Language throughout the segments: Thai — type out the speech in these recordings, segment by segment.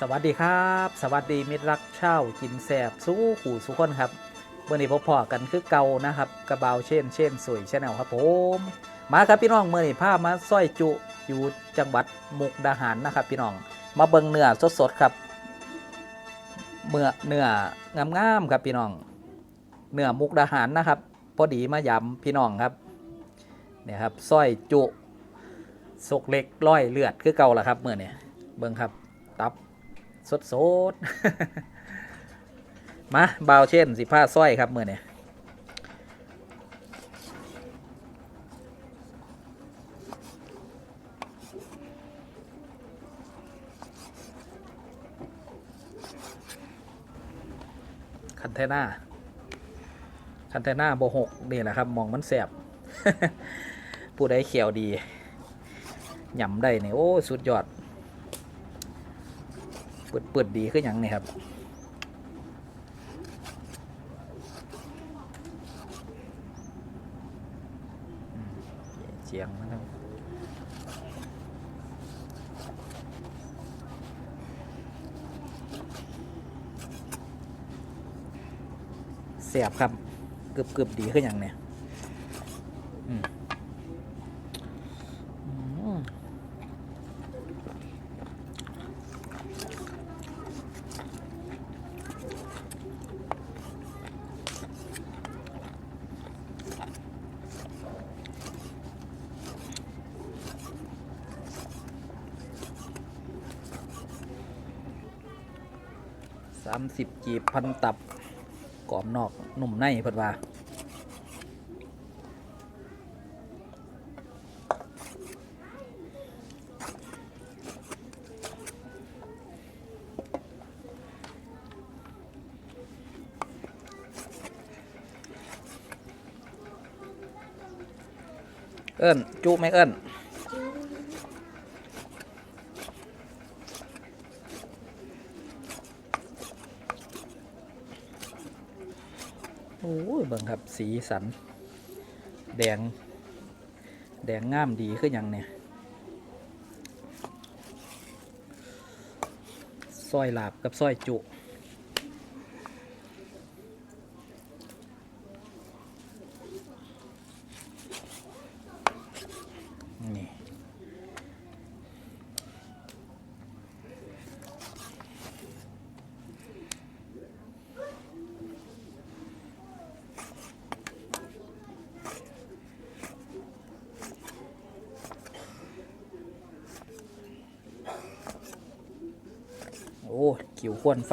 สวัสดีครับ สวัสดีมิตรรักเช่ากินแสบสู้ขู่สุขคนครับเมื่อนี้พบพอกันคือเก่านะครับกระเบาเช่นเช่นสวยชาแนลครับผมมาครับพี่น้องเมื่อนี้พามาสร้อยจุอยู่จังหวัดมุกดาหารนะครับ พี่น้องมาเบิงเนื้อสดๆครับเมื่อเนื้องามๆครับพี่น้องเนื้อมุกดาหารนะครับ พอดีมายำพี่น้องครับเนี่ยครับสร้อยจุสกเล็กร้อยเลือดคือเก่าละครับเมื่อนี้เบิงครับ สดสดๆมาเบาเช่นสิผ้าสร้อยครับมือเนี่ยคันเทน่าคันเทน่าโบหกนี่แหละครับมองมันแสบผู้ใดเขียวดีหย่ำได้เนี่ยโอ้ สุดยอด เปิดเปิดดีขึ้นอยังนี่ครับเจียงนะครับเสียบครับเกือบกือบดีขึ้นอยังเนี่ย สามสิบกีบพันตับกรอบนอกหนุ่มในเพิ่นว่าเอิ้นจุไหมเอิ้น โอ้ยเบิ่งครับสีสัน แดง แดงงามดีขึ้นยังเนี่ยซอยหลาบกับซอยจุ นี่ กิวควนไฟ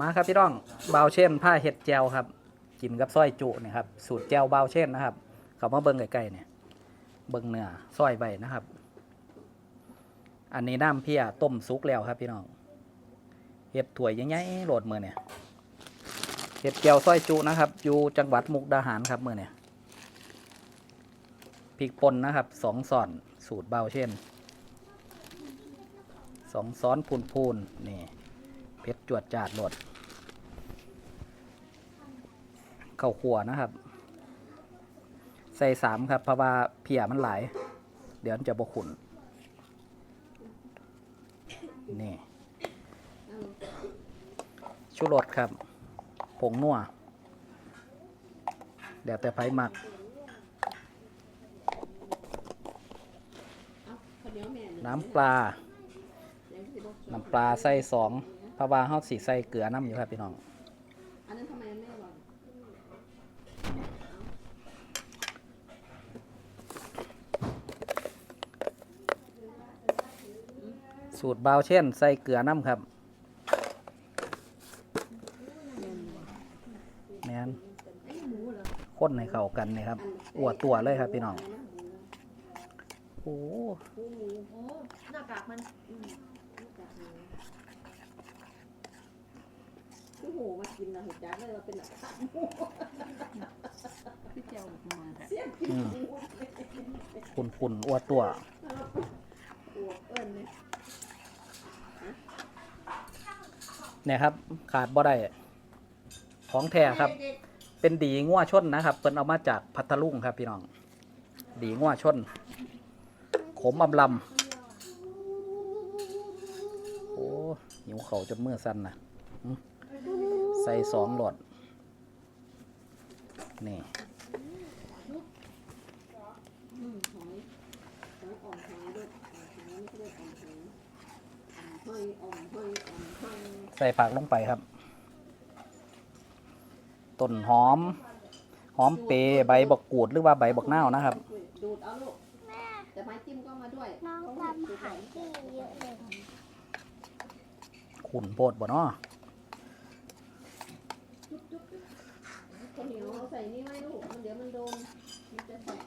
มาครับพี่น้องเบาเช่นผ้าเห็ดแจวครับกินกับซอยจุเนี่ยครับสูตรแจวเบาเช่นนะครับเขามาเบิ้งใกล้ๆเนี่ยเบิ้งเนื้อซอยใบนะครับ อันนี้น้ำเพียต้มซุกแล้วครับพี่น้องเห็ดถั่วยใหญ่ๆโหลดมือเนี่ยเห็ดแจวซอยจุนะครับ อยู่จังหวัดมุกดาหารครับมือเนี่ยพริกป่นนะครับสองส่อนสูตรเบาเช่นสองซ้อนพูนๆนี่ เพชรจวดจาดหลดข้าวขัวนะครับ ใส่สามครับเพราะว่าเพียมันหลาย เดี๋ยวมันจะบกขุนนี่ชูรสครับ ผงนัวเดี๋ยวแต่ไผหมักน้ำปลา น้ำปลาใส่สอง เพราะว่าเฮาสิใส่เกลือน้ำอยู่ครับพี่น้อง อันนั้นทำไมไม่อร่อยสูตรบาวเช่น ใส่เกลือน้ำครับแมนข้นให้เข้ากันนี่ครับอวดตัวเลยครับพี่น้องโอ้โหหน้ากากมัน คือหูมากินนะหูจักเลยว่าเป็นหนักขาหมูพี่เจียวมองแบบเสียบกินอืมหมูปุ่นปุ่นๆอวดตัว อวบเอิญเนี่ยเนี่ยครับ ขาดบ่ได้ของแท้ครับเด็กเป็นดีงัวชนนะครับเพิ่นเอามาจากพัทลุงครับพี่น้อง ดีงัวชน ขมอำลำโอ้หิวเขาวจนมือสั่นนะอื้อ ใส่สองหลอด นี่ๆอืมหอยหอยอ่อนหอยด้วยอ่อนหอยนี่ก็เรียกอ่อนหอยอ่อนหอยอ่อนหอยอ่อนหอยใส่ผักลงไปครับ ต้นหอม หอมเปรย์ใบบักกูดหรือว่าใบบักนาวนะครับ ดูดเอาลูกแต่ไม้จิ้มก็มาด้วย น้องเพราะว่าทำดูหายที่เยอะเลยขุนโพดบ่เนาะ ข้าวเหนียวเอา ใส่นี่ไว้ลูก มันเดี๋ยวมันโดน มันจะแตก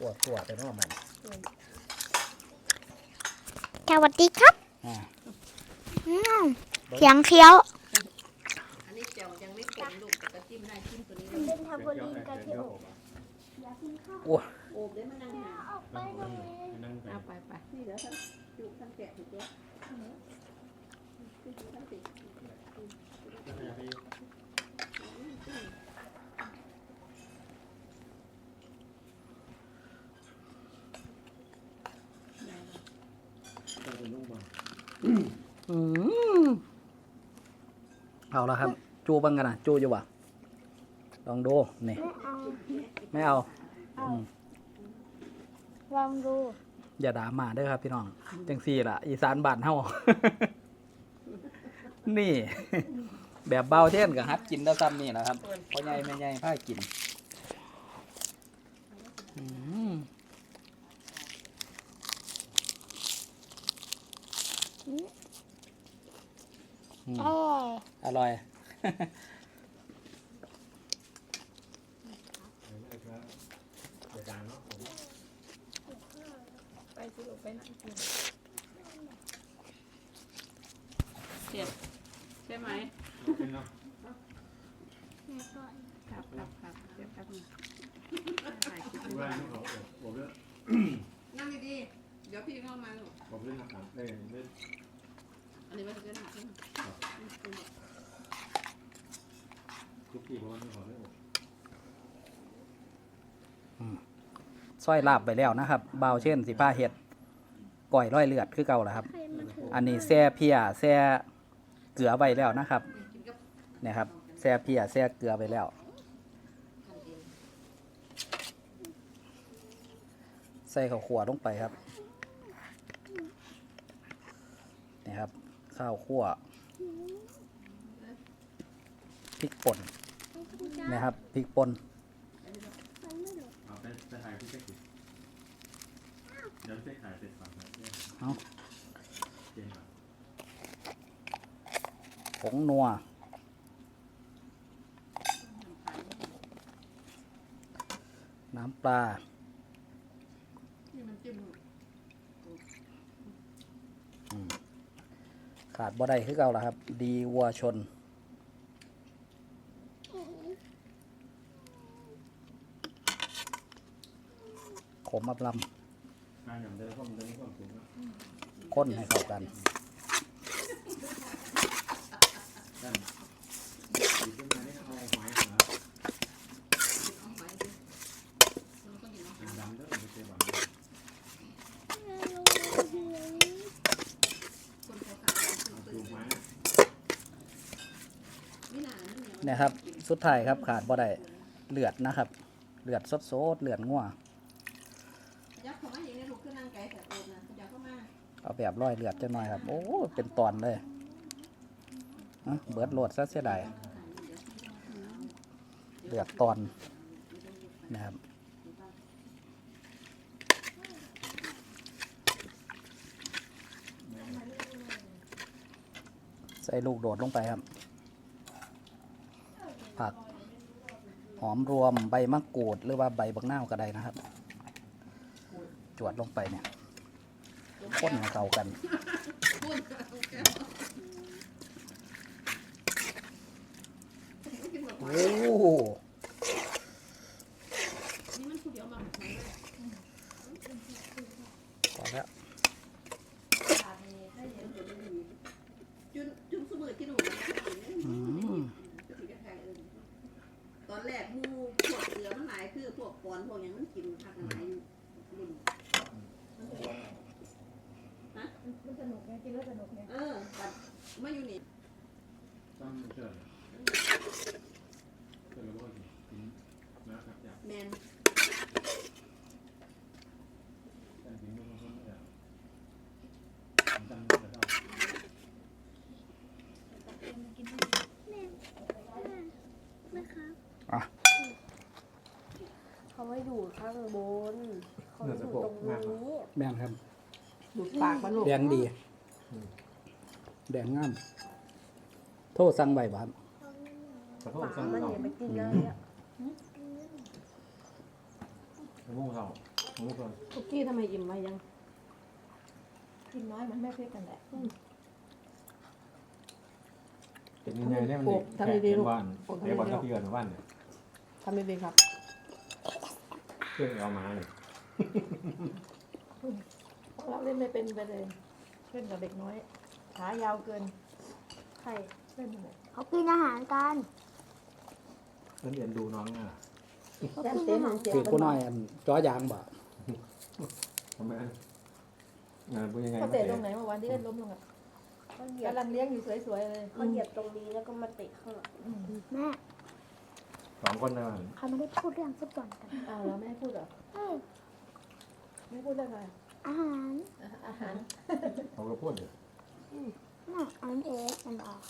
อวดตัวไปเนาะมันสวัสดีครับอ่าอืมเสียงเคี้ยว อันนี้เจียวยังไม่ขมลูกแต่ก็จิ้มได้จิ้มตัวนี้เป็นทาโบลีนกะทิอบอยากกินข้าวโอบได้มันนั่งหาออกไปเลยเอาไปไปนี่เดี๋ยวท่านจุท่านแกะถูกแล้วท่านติด อืมเอาละครับ จูบังกันนะจูอยู่วะลองดูนี่ไม่เอาไม่เอาเอาอืมลองดู อย่าด่ามาเด้อครับพี่น้อง จังสี่ล่ะ อีสานบ้านเฮา นี่ แบบเบาเท่นกับฮัดกินได้ซ้ำนี่นะครับพ่อใหญ่แม่ใหญ่พากินอืมอืมอร่อยอร่อยไปสรุปไปนั่งกินเจ็บใช่ไหมครับครับครับเจ็บครับถ่ายคลิปไว้นั่งดีๆ เดี๋ยวพี่เข้ามาลูกอันนี้มันจะหนักขึ้นซอยลาบไปแล้วนะครับเบาวเช่นสิผ้าเห็ดก่อยร้อยเลือดคือเก่าแหละครับใครมาถืออันนี้แซ่เพียแซ่ เกลือไว้แล้วนะครับเนี่ยครับแซ่เพียแซ่เกลือไปแล้ว ใส่ข้าวขั่วลงไปครับนี่ครับ ข้าวขั่วพริกป่นนะครับพริกป่นเอาไปไปถ่ายที่เช็คดิเดี๋ยวเช็คถ่ายเสร็จก่อนนะเนี่ย เอา เกมครับ ผงนัว น้ำปลา ขาดบ่ได้คือเก่าละครับ ดีวัวชน ขมอับลำข้นให้เข้ากัน นะครับ สุดท้ายครับขาดบ่ได้เลือดนะครับ เลือดสดๆเลือดงัวเอย่างนี้ลูกขึ้นนั่งไกลแต่โอนนะยักษ์เอาแบบร้อยเลือดจังหน่อยครับ โอ้เป็นตอนเลยเบิดโหลดซะเสียดายเลือดตอนนะครับใส่ลูกโดดลงไปครับ ผักหอมรวมใบมะกรูดหรือว่าใบบักนาวก็ได้นะครับ จวดลงไปเนี่ยข้นให้เกากันโอ้ นี่มันผู้เดียวมา พอแล้ว จุนจุนสมือที่หนู อืม ตอนแรกมูพวกเสือมันหลายคือพวก ปอนพวกอย่างมันกินผักหลายรุ่นมันสนุกไงกินแล้วสนุกไงเออแต่มาอยู่นี่ต้องเชิญเชิญแล้วก็กินนะครับอยากแมน แต่กินไม่ต้องไม่อยากผมจำไม่ได้ เขาไม่อยู่ข้างบนเขาอยู่ตรงนี้แม่นครับ ดูดปากมันลูกแดงดีแดงงาม โทษสั่งใบบ้านขอโทษปากสั่งมันเราเห็นไปกินแล้วเนี่ยมะม่วงเรามะม่วงเราคุกกี้ทำไมอิ่มไว้ยัง กินน้อยมันไม่เผ็ดกันแหละเป็นยังไงเนี่ยมันแค่เป็นวันเดี๋ยววันก็พี่กันวันเนี่ยทำดีๆครับ เพื่อนเอามาเนี่ยเราเล่นไม่เป็นไปเลยเล่นกับเด็กน้อย ขายาวเกิน ใครเล่นยังไงเขากินอาหารกันเพื่อนเรียนดูน้องอะเขาแต้มกินเต้นอาหารเจ็บคือผู้น้อยอันจ้อยางบ่ทำไมงานเป็นยังไงเขาเตะตรงไหนเมื่อวานที่เล่นล้มลงอะเขาเหยียบกำลังเลี้ยงอยู่สวยๆเลย เขาเหยียบตรงนี้แล้วก็มาเตะข้างหลังอืมแม่ สองคนนะเขาไม่ได้พูดเรื่องฟุตบอลกันอ้าวแล้วแม่พูดเหรอเอ้ยไม่พูดเรื่องอะไรอาหารอะอาหารเขาก็พูดอยู่น่ะอันเองมันออก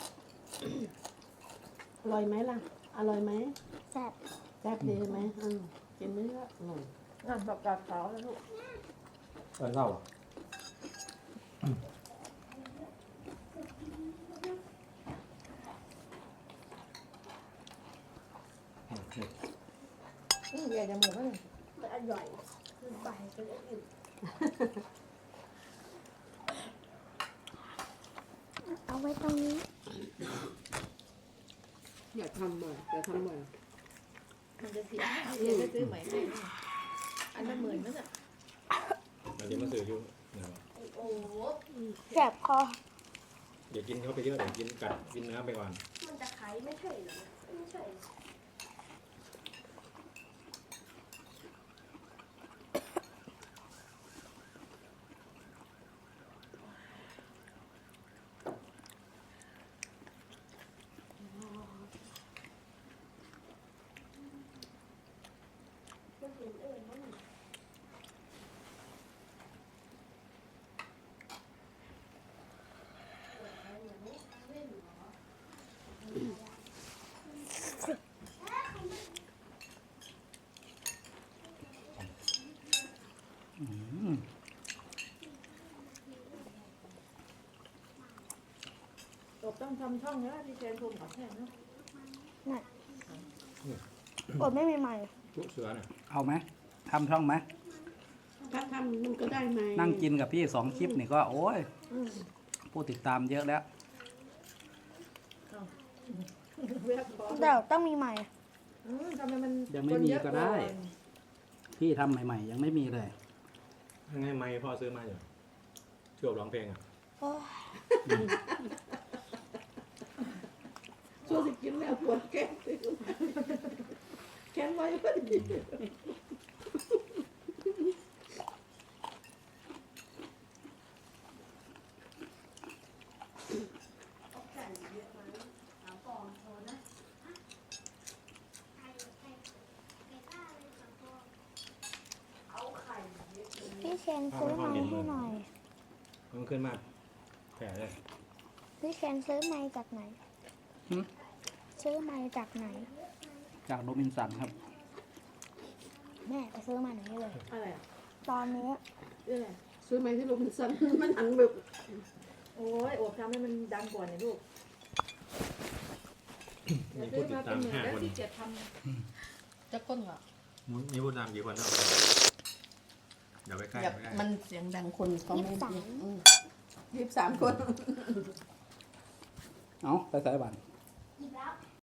อร่อยไหมล่ะ อร่อยไหมแซ่บแซ่บดีไหมอืมกินเนื้ออร่อยงานประกาศขาวแล้วลูก เออเล่าอืม ใหญ่จมูกแล้วเลยมันอร่อยขึ้นไปเลยอิ่มเอาไว้ตรงนี้ อย่าทำบ่อยอยาทำบ่อยมันจะเสียเดี๋ยวไปซื้อใหม่ให้อันละหมื่นนั่นอะเดี๋ยวมาสื่ออยู่โอ้โหแซ่บคอเดี๋ยวกินเข้าไปเยอะเดี๋ยวกินกัดกินเนื้อไปก่อน มันจะไขไม่ใช่เหรอไม่ใช่ อืม ตบต้องทำช่องนะที่แทนภูมิขอแทนเนาะกดไม่มีใหม่ทุกเสือเนี่ยเอาไหมทำช่องไหมถ้าทำมันก็ได้ไหมนั่งกินกับพี่สองคลิปนี่ก็โอ้ยอืมผู้ติดตามเยอะแล้วเวียกคอเดี๋ยวต้องมีใหม่ อืมทำไมมันยังไม่มีก็ได้ พี่ทำใหม่ ๆ ยังไม่มีเลย ยังไงไม่พ่อซื้อมาอยู่ช่วยร้องเพลงอะ ช่วสิกินแล้วปวดแก้มแก้มไว้พอดีพี่เชนซื้อไม้ให้หน่อย มันขึ้นมาแผลเลยพี่เคนซื้อไม้จากไหน ซื้อไม้จากไหน จากโรบินสันครับ แม่ไปซื้อมาหน่อยเลย อะไรอะตอนนี้เอ้ยซื้อไหมที่โรบินสันมันหันแบบโอ้ยโอบทำให้มันดังกว่าเนี่ยลูกมีผู้ติดตามห้าคนที่เจ็ดทจะก้นเหรอมีผู้ตามกี่คนนะเดี๋ยวไปใกล้แบบไม่ได้มันเสียงดังคนคอมยี่เมสินบต์สามยี่สิบสามคน เอาไปสายบันหยิบแล้ว